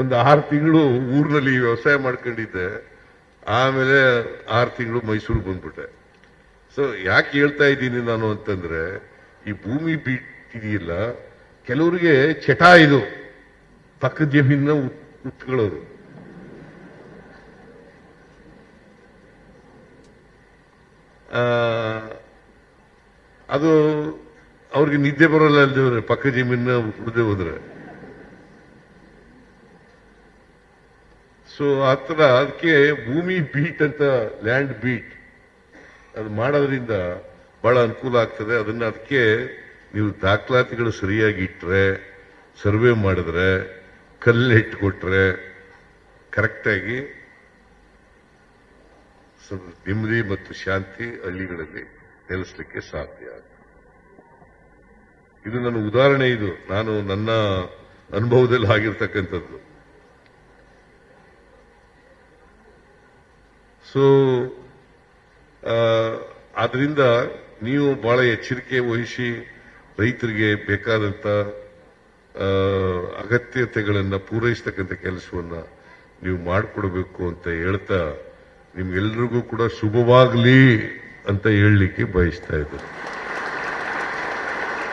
ಒಂದು ಆರು ತಿಂಗಳು ಊರಿನಲ್ಲಿ ವ್ಯವಸಾಯ ಮಾಡ್ಕೊಂಡಿದ್ದೆ. ಆಮೇಲೆ ಆರು ತಿಂಗಳು ಮೈಸೂರಿಗೆ ಬಂದ್ಬಿಟ್ಟೆ. ಸೊ ಯಾಕೆ ಹೇಳ್ತಾ ಇದ್ದೀನಿ ನಾನು ಅಂತಂದ್ರೆ, ಈ ಭೂಮಿ ಬಿಟ್ಟಿದೆಯಲ್ಲ, ಕೆಲವರಿಗೆ ಚಟ ಇದು, ಪಕ್ಕದ ಜಮೀನ ಉತ್ಕೊಳ್ಳೋರು ಅದು ಅವ್ರಿಗೆ ನಿದ್ದೆ ಬರೋಲ್ಲ ಅಲ್ದಿದ್ರೆ ಪಕ್ಕ ಜಮೀನ ಉಳಿದೇ ಹೋದ್ರೆ. ಸೊ ಆ ಥರ ಅದಕ್ಕೆ ಭೂಮಿ ಬೀಟ್ ಅಂತ ಲ್ಯಾಂಡ್ ಬೀಟ್ ಅದು ಮಾಡೋದ್ರಿಂದ ಭಾಳ ಅನುಕೂಲ ಆಗ್ತದೆ. ಅದನ್ನು ಅದಕ್ಕೆ ನೀವು ದಾಖಲಾತಿಗಳು ಸರಿಯಾಗಿ ಇಟ್ಟರೆ ಸರ್ವೆ ಮಾಡಿದ್ರೆ ಕಲ್ಲು ಕೊಟ್ಟರೆ ಕರೆಕ್ಟಾಗಿ ನೆಮ್ಮದಿ ಮತ್ತು ಶಾಂತಿ ಹಳ್ಳಿಗಳಲ್ಲಿ ನೆಲೆಸಲಿಕ್ಕೆ ಸಾಧ್ಯ. ಇದು ನನ್ನ ಉದಾಹರಣೆ ಇದು. ನಾನು ನನ್ನ ಅನುಭವದಲ್ಲಿ ಆಗಿರ್ತಕ್ಕಂಥದ್ದು. ಸೊ ಆದ್ರಿಂದ ನೀವು ಬಹಳ ಎಚ್ಚರಿಕೆ ವಹಿಸಿ ರೈತರಿಗೆ ಬೇಕಾದಂತ ಅಗತ್ಯತೆಗಳನ್ನು ಪೂರೈಸತಕ್ಕಂಥ ಕೆಲಸವನ್ನ ನೀವು ಮಾಡಿಕೊಡ್ಬೇಕು ಅಂತ ಹೇಳ್ತಾ ನಿಮ್ಗೆಲ್ರಿಗೂ ಕೂಡ ಶುಭವಾಗಲಿ ಅಂತ ಹೇಳಲಿಕ್ಕೆ ಬಯಸ್ತಾ ಇದ್ದೀನಿ.